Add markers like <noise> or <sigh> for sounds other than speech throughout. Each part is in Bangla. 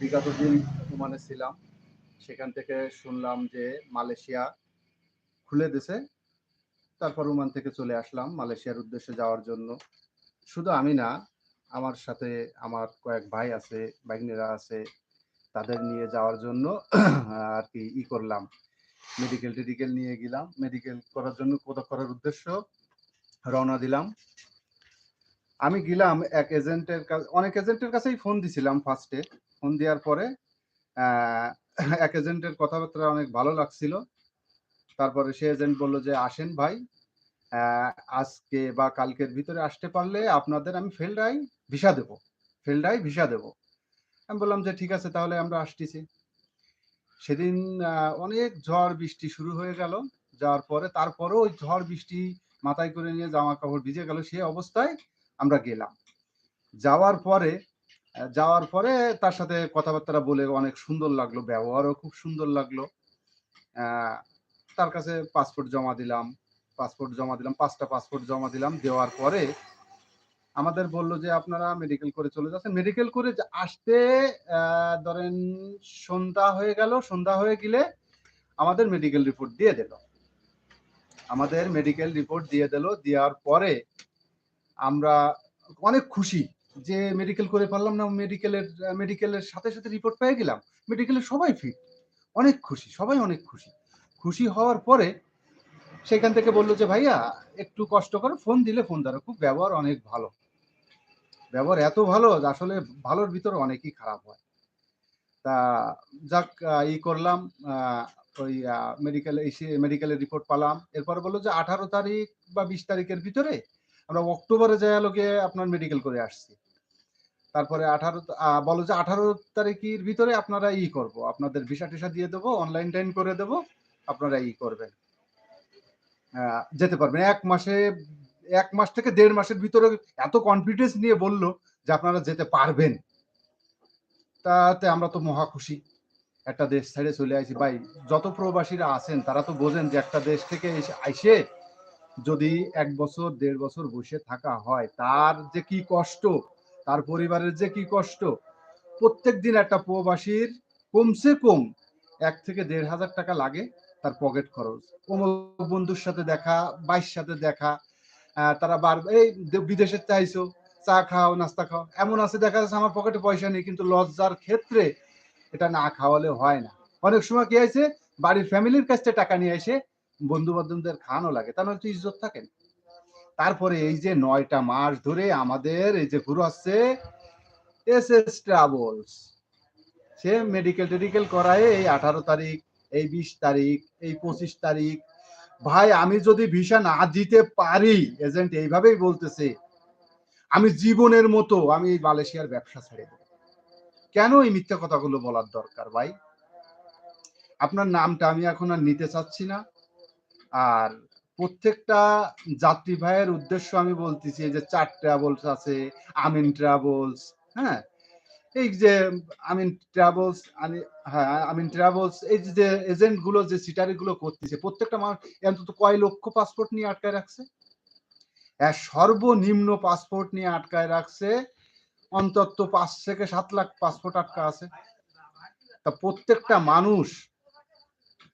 বিগত দিন ওমানে ছিলাম, সেখান থেকে শুনলাম যে মালয়েশিয়া খুলে দিছে। তারপর ওমান থেকে চলে আসলাম মালয়েশিয়ার উদ্দেশ্যে যাওয়ার জন্য। শুধু আমি না, আমার সাথে আমার কয়েক ভাই আছে বাহিনীরা আছে, তাদের নিয়ে যাওয়ার জন্য <clears throat> আর কি ই করলাম। মেডিকেল টেডিকেল নিয়ে গেলাম। মেডিকেল করার জন্য কোথাও করার উদ্দেশ্য? রওনা দিলাম। আমি গেলাম এক এজেন্টের কাছে অনেক এজেন্টের কাছেই ফোন দিছিলাম ফার্স্টে ফোন দেওয়ার পরে এক এজেন্টের কথাবার্তা অনেক ভালো লাগছিল। তারপরে সে এজেন্ট বলল যে, আসেন ভাই আজকে বা কালকের ভিতরে আসতে পারলে আপনাদের আমি ফেলডাই ভিসা দেব, ফেলডাই ভিসা দেব। আমি বললাম যে, ঠিক আছে, তাহলে আমরা আসতেছি। সেদিন অনেক ঝড় বৃষ্টি শুরু হয়ে গেল। যাওয়ার পরে, তারপরেও ওই ঝড় বৃষ্টি মাথায় করে নিয়ে জামা কাপড় ভিজে গেল সে অবস্থায় আমরা গেলাম। যাওয়ার পরে যাওয়ার পরে তার সাথে কথাবার্তা বলে অনেক সুন্দর লাগল, ব্যবহারও খুব সুন্দর লাগল। তার কাছে পাসপোর্ট জমা দিলাম পাসপোর্ট জমা দিলাম, পাঁচটা পাসপোর্ট জমা দিলাম, দেওয়ার পরে আমাদের বলল যে, আপনারা মেডিকেল করে চলে যাচ্ছেন। মেডিকেল করে আসতে ধরেন সন্ধ্যা হয়ে গেল, সন্ধ্যা হয়ে গেলে আমাদের মেডিকেল রিপোর্ট দিয়ে দিল। আমাদের মেডিকেল রিপোর্ট দিয়ে দিল, দেওয়ার পরে আমরা অনেক খুশি। যে মেডিকেল করে পারলাম না মেডিকেলের মেডিকেলের সাথে সাথে রিপোর্ট পেয়ে গেলাম। মেডিকেলের সবাই ফিট অনেক খুশি, সবাই অনেক খুশি। খুশি হওয়ার পরে সেখান থেকে বলল যে, ভাইয়া, একটু কষ্ট করে ফোন দিলে ফোন ধরো খুব ব্যবহার অনেক ভালো। ব্যবহার এত ভালো, আসলে ভালোর ভিতরে অনেকই খারাপ হয়। তা যাক ই করলাম ওই মেডিকেল এসে মেডিকেলের রিপোর্ট পালাম। এরপর বলল যে, আঠারো তারিখ বা বিশ তারিখের ভিতরে আমরা অক্টোবরে যাই লোকে আপনার মেডিকেল করে আসছি। তারপরে আঠারো বলো যে আঠারো তারিখের ভিতরে আপনারা ই করব। আপনাদের ভিসা টিসা দিয়ে দেবো অনলাইন টাইম করে দেবো, আপনারা ই করবেন। যেতে পারবেন। এক মাসে, এক মাস থেকে দেড় মাসের ভিতরে এত কনফিডেন্স নিয়ে বলল যে আপনারা যেতে পারবেন। তাতে আমরা তো মহা খুশি। একটা দেশ ছেড়ে চলে আসি ভাই, যত প্রবাসীরা আছেন, তারা তো বোঝেন যে একটা দেশ থেকে এসে আইসে যদি এক বছর, দেড় বছর বসে থাকা হয়, তার যে কি কষ্ট তার পরিবারের যে কি কষ্ট? প্রত্যেক দিন একটা প্রবাসীর কমসে কম এক থেকে দেড় হাজার টাকা লাগে তার পকেট খরচ। অমুক বন্ধুর সাথে দেখা বাইশ সাথে দেখা তারা বার, এই বিদেশে চাইছো, চা খাও, নাস্তা খাও, এমন আছে দেখা যাচ্ছে আমার পকেটে পয়সা নেই, কিন্তু লজ্জার ক্ষেত্রে এটা না খাওয়ালে হয় না। অনেক সময় কি হয়েছে? বাড়ির ফ্যামিলির কাছ থেকে টাকা নিয়ে এসে বন্ধু বান্ধবদের খাওয়ানো লাগে মানে তো ইজ্জত থাকে না। তারপরে এই যে নয়টা মাস ধরে আমাদের এই যে ঘুরাচ্ছে এস এস ট্রাভেলস সে মেডিকেল টেডিকেল করায় এই আঠারো তারিখ, এই বিশ তারিখ, এই পঁচিশ তারিখ। ভাই, আমি যদি ভিসা না দিতে পারি এজেন্ট এইভাবেই বলতেছে, আমি জীবনের মতো আমি এই মালয়েশিয়ার ব্যবসা ছেড়ে দেবো। কেন এই মিথ্যা কথাগুলো বলার দরকার ভাই? আপনার নামটা আমি এখন আর নিতে চাচ্ছি না। আর প্রত্যেকটা যাত্রী ভাইয়ের উদ্দেশ্য আমি বলতেছি যে চার ট্রাভেলস আছে আমিন ট্রাভেলস হ্যাঁ? এই যে আমিন ট্রাভেলস হ্যাঁ আমিন ট্রাভেলস এই যে এজেন্টগুলো, যে সিটারি গুলো করতেছে, প্রত্যেকটা মানুষ অন্তত কয় লক্ষ পাসপোর্ট নিয়ে আটকায় রাখছে? আর সর্বনিম্ন পাসপোর্ট নিয়ে আটকায় রাখছে, অন্তত পাঁচ থেকে সাত লাখ পাসপোর্ট আটকা আছে। তা প্রত্যেকটা মানুষ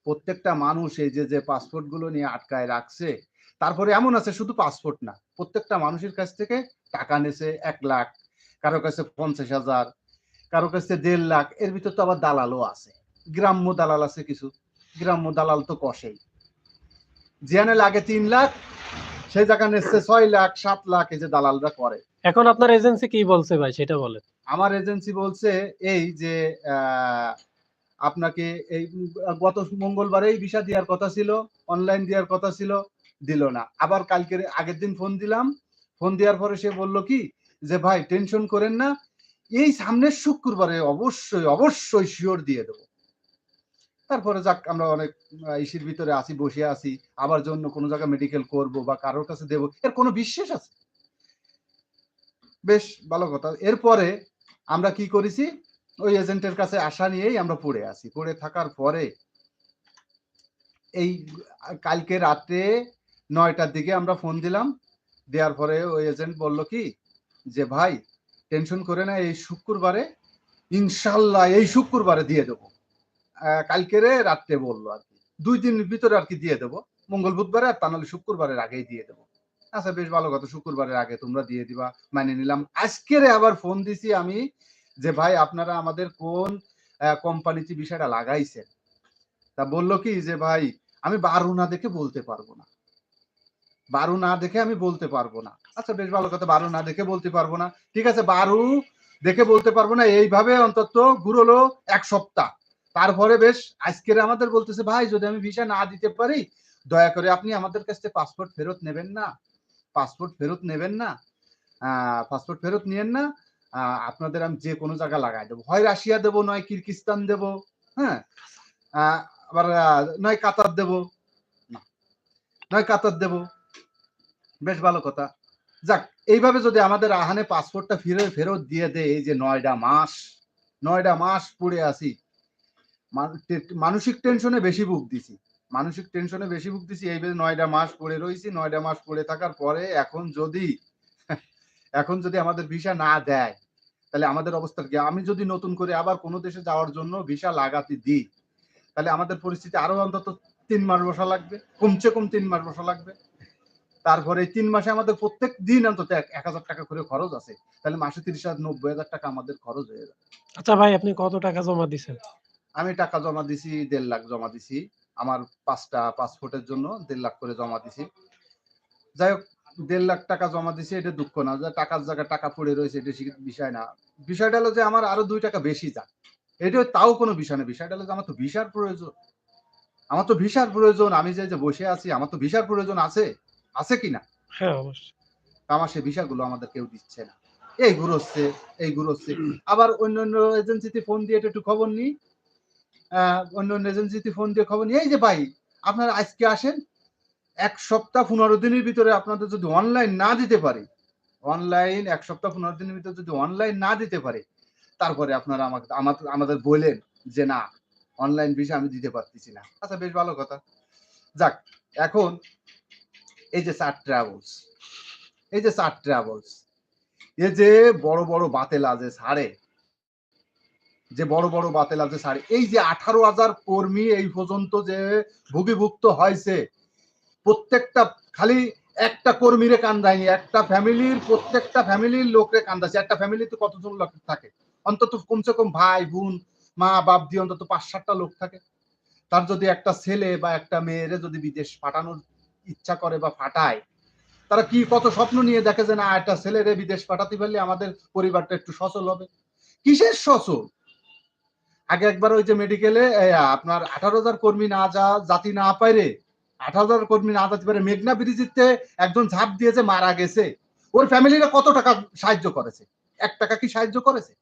প্রত্যেকটা মানুষ এই যে যে পাসপোর্টগুলো নিয়ে আটকায় রাখছে তারপরে এমন আছে শুধু পাসপোর্ট না প্রত্যেকটা মানুষের কাছ থেকে টাকা নেছে এক লাখ কারও কাছে পঞ্চাশ হাজার কারও কাছে দেড় লাখ এর ভিতর তো আবার দালালও আছে গ্রাম্য দালাল আছে কিছু গ্রাম্য দালাল তো কষেই। জিয়ানে লাগে তিন লাখ সেই জায়গা নেচ্ছে ছয় লাখ সাত লাখ এই যে দালালরা করে। এখন আপনার এজেন্সি কি বলছে ভাই সেটা বলেন। আমার এজেন্সি বলছে এই যে আহ, আপনাকে এই গত মঙ্গলবারেই ভিসা দেওয়ার কথা ছিল অনলাইন দেওয়ার কথা ছিল, দিল না। আবার কালকের আগের দিন ফোন দিলাম। ফোন দেওয়ার পরে সে বলল কি, যে ভাই টেনশন করেন না। এই সামনের শুক্রবারে অবশ্যই অবশ্যই শিওর দিয়ে দেবো। তারপরে যাক, আমরা অনেক ইসির ভিতরে আসি বসে আছি। আবার জন্য কোনো জায়গায় মেডিকেল করব বা কারোর কাছে দেবো, এর কোনো বিশ্বাস আছে? বেশ, ভালো কথা। এরপরে আমরা কি করেছি? ওই এজেন্টের কাছে আশা নিয়েই আমরা পড়ে আছি। পড়ে থাকার পরে এই কালকে রাতে নয়টার দিকে আমরা ফোন দিলাম। দেওয়ার পরে ওই এজেন্ট বলল কি, যে ভাই, টেনশন করে না, এই শুক্রবারে, ইনশাল্লাহ এই শুক্রবারে দিয়ে দেবো। কালকেরে রাত্রে বলল আর কি। দুই দিনের ভিতরে আর কি দিয়ে দেবো। মঙ্গল বুধবারে আর তা নাহলে শুক্রবারের আগেই দিয়ে দেবো। আচ্ছা বেশ ভালো কথা, শুক্রবারের আগে তোমরা দিয়ে দিবা মানে নিলাম। আজকেরে আবার ফোন দিছি আমি যে ভাই আপনারা আমাদের কোন কোম্পানিতে বিষয়টা লাগাইছেন? তা বলল কি যে ভাই, আমি বারো না দেখে বলতে পারব না। বারো না দেখে আমি বলতে পারব না। আচ্ছা বেশ ভালো কথা, বারো না দেখে বলতে পারব না। ঠিক আছে, বারো দেখে বলতে পারব না। এইভাবে অন্তত ঘুরলো এক সপ্তাহ। তারপরে বেশ, আজকের আমাদের বলতেছে, ভাই, যদি আমি ভিসা না দিতে পারি, দয়া করে আপনি আমাদের কাছ থেকে পাসপোর্ট ফেরত নেবেন না। পাসপোর্ট ফেরত নেবেন না। পাসপোর্ট ফেরত নিয়েন না। আপনাদের আমি যে কোনো জায়গা লাগাই দেবো। হয় রাশিয়া দেবো, নয় কিরগিস্তান দেবো হ্যাঁ? আবার নয় কাতার দেবো। না, নয় কাতার দেবো। বেশ ভালো কথা। যাক, এইভাবে যদি আমাদের আহানে পাসপোর্টটা ফিরে, ফেরত দিয়ে দেয়, এই যে নয়টা মাস নয়টা মাস পড়ে আসি মানসিক টেনশনে বেশি বুক দিছি। মানসিক টেনশনে বেশি ভুগ দিছি এইভাবে নয়টা মাস পড়ে রয়েছি নয়টা মাস পড়ে থাকার পরে এখন যদি এখন যদি আমাদের ভিসা না দেয় তাহলে আমাদের অবস্থা কি? আমি যদি নতুন করে আবার কোনো দেশে যাওয়ার জন্য ভিসা লাগাতে দিই তাহলে আমাদের পরিস্থিতি আরও অন্তত তিন মাস বসা লাগবে কমসে কম তিন মাস বসা লাগবে। তারপরে এই তিন মাসে আমাদের প্রত্যেক দিন অন্তত এক হাজার টাকা করে খরচ আছে। তাহলে মাসে তিরিশ হাজার নব্বই হাজার টাকা আমাদের খরচ হয়ে যাবে। আচ্ছা ভাই আপনি কত টাকা জমা দিচ্ছেন আমি টাকা জমা দিছি দেড় লাখ জমা দিছি। আমার পাঁচটা পাসপোর্টের জন্য দেড় লাখ করে জমা দিছি। যাই হোক দেড় লাখ টাকা জমা দিছি এটা দুঃখ না। যে টাকার জায়গায় টাকা পড়ে রয়েছে এটা সে- বিষয় না। বিষয়টা হলো যে আমার আরও দুই টাকা বেশি যাক এটা তাও কোনো বিষয় না। বিষয়টা হলো যে আমার তো ভিসার প্রয়োজন। আমার তো ভিসার প্রয়োজন। আমি যে বসে আছি আমার তো ভিসার প্রয়োজন আছে। আছে কি না? হ্যাঁ অবশ্যই। আমার সে ভিসাগুলো আমাদের কেউ দিচ্ছে না। এই ঘুরোচ্ছে এই ঘুরোচ্ছে। আবার অন্য অন্য এজেন্সিতে ফোন দিয়ে একটু খবর নিই। আহ, অন্য অন্য এজেন্সিতে ফোন দিয়ে খবর নিই। এই যে ভাই আপনারা আজকে আসেন এক সপ্তাহ পনেরো দিনের ভিতরে আপনাদের যদি অনলাইন না দিতে পারি অনলাইন এক সপ্তাহ পনেরো দিনের ভিতরে যদি অনলাইন না দিতে পারে, তারপরে আপনারা আমাকে আমাদের বললেন যে না অনলাইন ভিসা আমি দিতে পারতেছি না। আচ্ছা বেশ ভালো কথা। যাক, এখন এই যে চার ট্রাভেলস এই যে চার ট্রাভেলস এ যে বড় বড় বাতেলা যে ছাড়ে যে বড় বড় বাতেলা যে ছাড়ে এই যে আঠারো হাজার কর্মী এই পর্যন্ত যে ভুগিভুক্ত হয়েছে প্রত্যেকটা খালি একটা কর্মীরে কান্দায়নি, একটা ফ্যামিলির, প্রত্যেকটা ফ্যামিলির লোকরে কান্দাছে। একটা ফ্যামিলিতে কতজন লোক থাকে? অন্তত কমসে কম ভাই, বোন, মা, বাপ দিয়ে অন্তত পাঁচ সাতটা লোক থাকে। তার যদি একটা ছেলে বা একটা মেয়েরে যদি বিদেশ পাঠানোর ইচ্ছা করে বা ফাটায় তারা কি কত স্বপ্ন নিয়ে দেখে যে না, একটা ছেলেরে বিদেশ পাঠাতে পারলে আমাদের পরিবারটা একটু সচল হবে? কিসের সচল? আগে একবার ওই যে মেডিকেলে আপনার আঠারো হাজার কর্মী না যা, জাতি না পাইরে আঠারো হাজার কর্মী না যেতে পারে। মেঘনা ব্রিজিতে একজন ঝাঁপ দিয়েছে, মারা গেছে। ওর ফ্যামিলিরা কত টাকা সাহায্য করেছে? এক টাকা কি সাহায্য করেছে?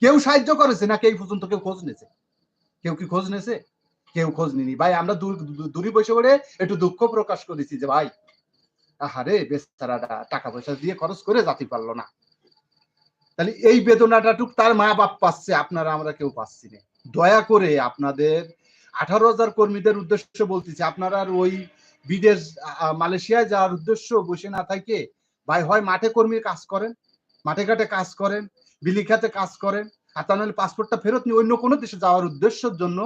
কেউ সাহায্য করেছে না কেউ পর্যন্ত কেউ খোঁজ নেছে কেউ কি খোঁজ নেছে কেউ খোঁজ নিনি ভাই, আমরা দূর- বসে করে একটু দুঃখ প্রকাশ করেছি যে, ভাই, আহারে বেচারাটা টাকা পয়সা দিয়ে খরচ করে জাতি পারল না। তাহলে এই বেদনাটা টুক তার মা বাপ পাচ্ছে, আপনারা, আমরা কেউ পাচ্ছি না। দয়া করে আপনাদের আঠারো হাজার কর্মীদের উদ্দেশ্য বলতেছি। আপনারা ওই বিদেশ মালয়েশিয়ায় যাওয়ার উদ্দেশ্য বসে না থাকে, ভাই হয় মাঠে কর্মীর কাজ করেন, মাঠে ঘাটে কাজ করেন বিলিখাতে কাজ করেন, আর তা নাহলে পাসপোর্টটা ফেরত নিয়ে অন্য কোনো দেশে যাওয়ার উদ্দেশ্যের জন্য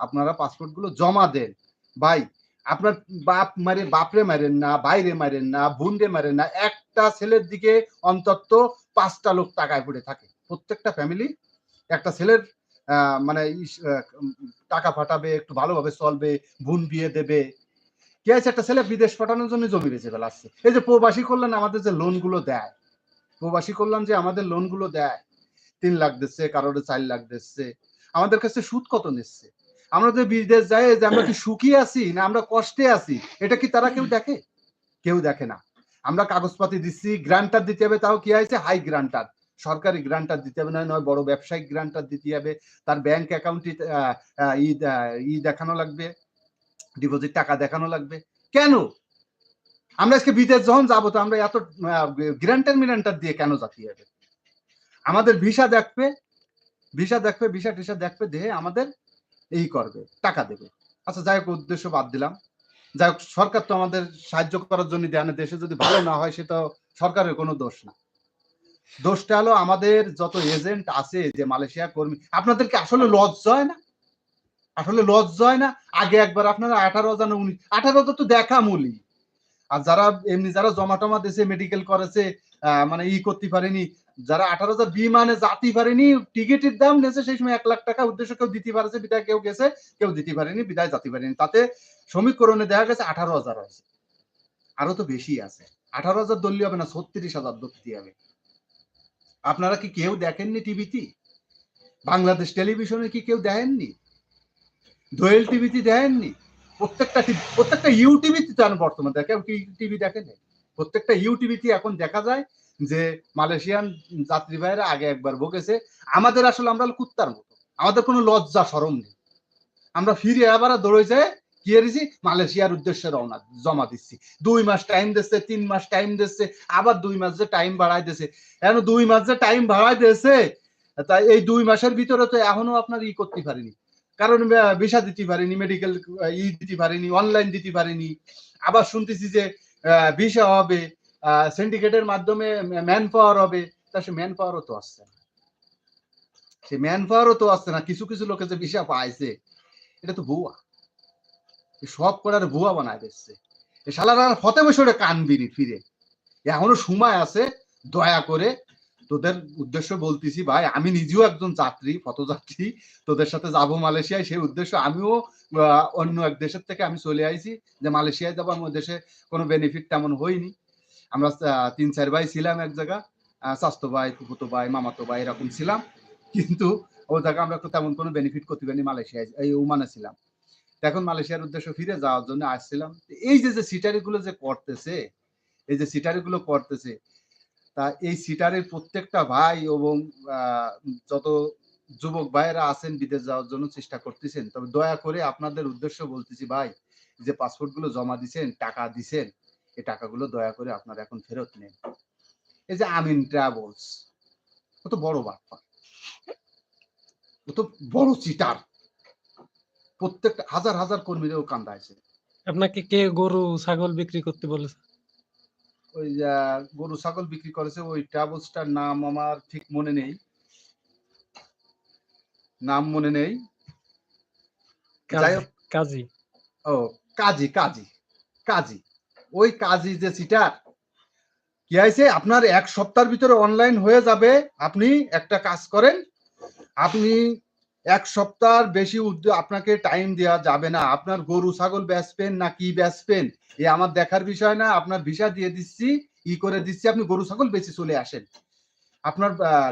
আপনারা পাসপোর্টগুলো জমা দেন। ভাই, আপনার বাপ মারে, বাপরে মারেন না, বাইরে মারেন না, বোনরে মারেন না, একটা ছেলের দিকে অন্তত পাঁচটা লোক টাকায় পড়ে থাকে। প্রত্যেকটা ফ্যামিলি একটা ছেলের মানে টাকা পাঠাবে একটু ভালোভাবে চলবে, বোন বিয়ে দেবে। কে আছে একটা ছেলে বিদেশ পাঠানোর জন্য জমি বেঁচে ফেলাচ্ছে এই যে প্রবাসী কল্যাণ আমাদের যে লোনগুলো দেয়, প্রবাসী কল্যাণ যে আমাদের লোনগুলো দেয়, তিন লাখ দিচ্ছে কারোর চার লাখ দিচ্ছে, আমাদের কাছে সুদ কত নিচ্ছে? আমরা যে বিদেশ যাই যে আমরা কি সুখী আছি না আমরা কষ্টে আছি? এটা কি তারা কেউ দেখে? কেউ দেখে না। আমরা কাগজপাতি দিচ্ছি গ্রান্টার দিতে হবে, তাও কি হয়েছে? হাই গ্রান্টার সরকারি গ্রান্টার দিতে হবে, নয় নয়, বড় ব্যবসায়িক গ্রান্টার দিতে হবে। তার ব্যাংক অ্যাকাউন্টে ই ই দেখানো লাগবে ডিপোজিট টাকা দেখানো লাগবে। কেন? আমরা আজকে বিদেশ যখন যাব তো আমরা এত গ্রান্টার মিরান্টার দিয়ে কেন যাতে হবে আমাদের ভিসা দেখবে ভিসা দেখবে ভিসা টিসা দেখবে দেহে আমাদের এই করবে, টাকা দেবে। আচ্ছা যাই হোক, উদ্দেশ্য বাদ দিলাম। যাই হোক, সরকার তো আমাদের সাহায্য করার জন্য দেয় না, দেশে যদি ভালো না হয় সেটা সরকারের কোনো দোষ না। দোষটা হলো আমাদের যত এজেন্ট আছে যে মালয়েশিয়া কর্মী, আপনাদেরকে আসলে লজ্জা হয় না? আসলে লজ্জা হয় না? আগে একবার আপনারা আঠারো হাজার না উনিশ আঠারো তো দেখা মূলই। আর যারা এমনি যারা জমা টমা দিয়েছে মেডিকেল করেছে মানে ই করতে পারেনি, যারা আঠারো হাজার বিমানে যাতে পারেনি, টিকিটের দাম নিয়েছে সেই সময় এক লাখ টাকা, উদ্দেশ্য কেউ দিতে পারেছে, বিদায় কেউ গেছে, কেউ দিতে পারেনি, বিদায় যাতে পারেনি। তাতে শ্রমিককরণে দেখা গেছে আঠারো হাজার আছে আরও তো বেশি আছে। আঠারো হাজার দলীয় হবে না, ছত্রিশ হাজার ধরতে হবে। আপনারা কি কেউ দেখেননি টিভিতে? বাংলাদেশ টেলিভিশনে কি কেউ দেখেননি? দোয়েল টিভিতে দেখেননি? প্রত্যেকটা প্রত্যেকটা ইউটিভিতে এখন বর্তমানে দেখে কি টিভি দেখেন? প্রত্যেকটা ইউটিভিতে এখন দেখা যায় যে মালয়েশিয়ান যাত্রী আগে একবার বকেছে। আমাদের আসলে আমরা কুত্তার মতো। আমাদের কোনো লজ্জা সরম নেই। আমরা ফিরে আবার দৌড়ে যায় কি এসেছি মালয়েশিয়ার উদ্দেশ্যে রওনা, জমা দিচ্ছি। দুই মাস টাইম দিচ্ছে, তিন মাস টাইম দিচ্ছে, আবার দুই মাস যে টাইম বাড়াই দিচ্ছে এখন দুই মাস যে টাইম বাড়াই দিয়েছে, তাই এই দুই মাসের ভিতরে তো এখনও আপনার ই করতে পারিনি। কারণ ভিসা দিতে পারিনি মেডিকেল ই দিতে পারিনি অনলাইন দিতে পারিনি। আবার শুনতেছি যে ভিসা হবে সিন্ডিকেটের মাধ্যমে ম্যান পাওয়ার হবে। তা সে ম্যান পাওয়ারও তো আসছে না। সে ম্যান পাওয়ারও তো আসছে না, কিছু কিছু লোকে যে ভিসা পাইছে, এটা তো ভুয়া। সব করার ভুয়া বানায় দিচ্ছে। এ শালারা ফতে বসে কানবিনি ফিরে। এখনও সময় আছে, দয়া করে। তোদের উদ্দেশ্য বলতেছি ভাই, আমি নিজেও একজন যাত্রী পথযাত্রী তোদের সাথে যাব মালয়েশিয়ায়। সেই উদ্দেশ্য আমিও অন্য এক দেশের থেকে আমি চলে আইছি যে মালয়েশিয়ায় যাব। আমার দেশে কোনো বেনিফিট তেমন হয়নি। আমরা তিন, চার ভাই ছিলাম এক জায়গা। স্বাস্থ্য ভাই, ফুফুতো ভাই, মামাতো ভাই এরকম ছিলাম। কিন্তু ও জায়গা আমরা তেমন কোনো বেনিফিট করতে পারিনি মালয়েশিয়ায়, এই ওমানে ছিলাম। এখন মালয়েশিয়ার উদ্দেশ্য ফিরে যাওয়ার জন্য আসছিলাম। এই যে যে সিটারি গুলো যে করতেছে, এই যে সিটারি গুলো করতেছে, তা এই সিটারের প্রত্যেকটা ভাই এবং যত যুবক ভাইয়েরা আছেন বিদেশ যাওয়ার জন্য চেষ্টা করতেছেন। তবে দয়া করে আপনাদের উদ্দেশ্য বলতেছি ভাই, যে পাসপোর্টগুলো জমা দিছেন, টাকা দিছেন এই টাকাগুলো দয়া করে আপনারা এখন ফেরত নেন। এই যে আমিন ট্রাভেলস, কত বড় বাপ্পা কত বড় চিটার প্রত্যেকটা হাজার হাজার কর্মীদের কান্দা কান্দাইছে আপনাকে কে গরু ছাগল বিক্রি করতে বলেছে? ওই যে গরু ছাগল বিক্রি করেছে ওই ট্রাভেলসটার নাম আমার ঠিক মনে নেই। নাম মনে নেই। কাজী ও কাজী কাজী কাজী। ওই কাজী যে সিটার কি হয়েছে? আপনার এক সপ্তাহের ভিতরে অনলাইন হয়ে যাবে। আপনি একটা কাজ করেন। আপনি এক সপ্তাহ বেশি আপনাকে টাইম দেওয়া যাবে না। আপনার গরু, ছাগল বেচবেন না কি বেচবেন, এ আমার দেখার বিষয় না, আপনার ভিসা দিয়ে দিচ্ছি, ই করে দিচ্ছি, আপনি গরু, ছাগল বেশি চলে আসেন। আপনার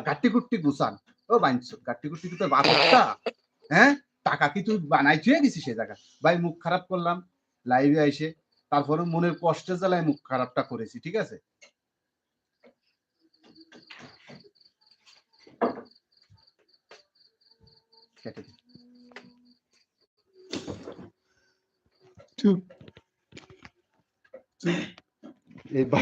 গাট্টি কুট্টি গুছান। ও বাইনছো গাট্টি কুট্টি তো বাচ্চা হ্যাঁ? টাকা কি তুই বানাই চুয়ে গেছিস সে জায়গা ভাই, মুখ খারাপ করলাম লাইভে এসে তারপরে মনের কষ্টের জ্বালায় মুখ খারাপটা করেছি, ঠিক আছে? কেটে দিন। চুপ এই বা-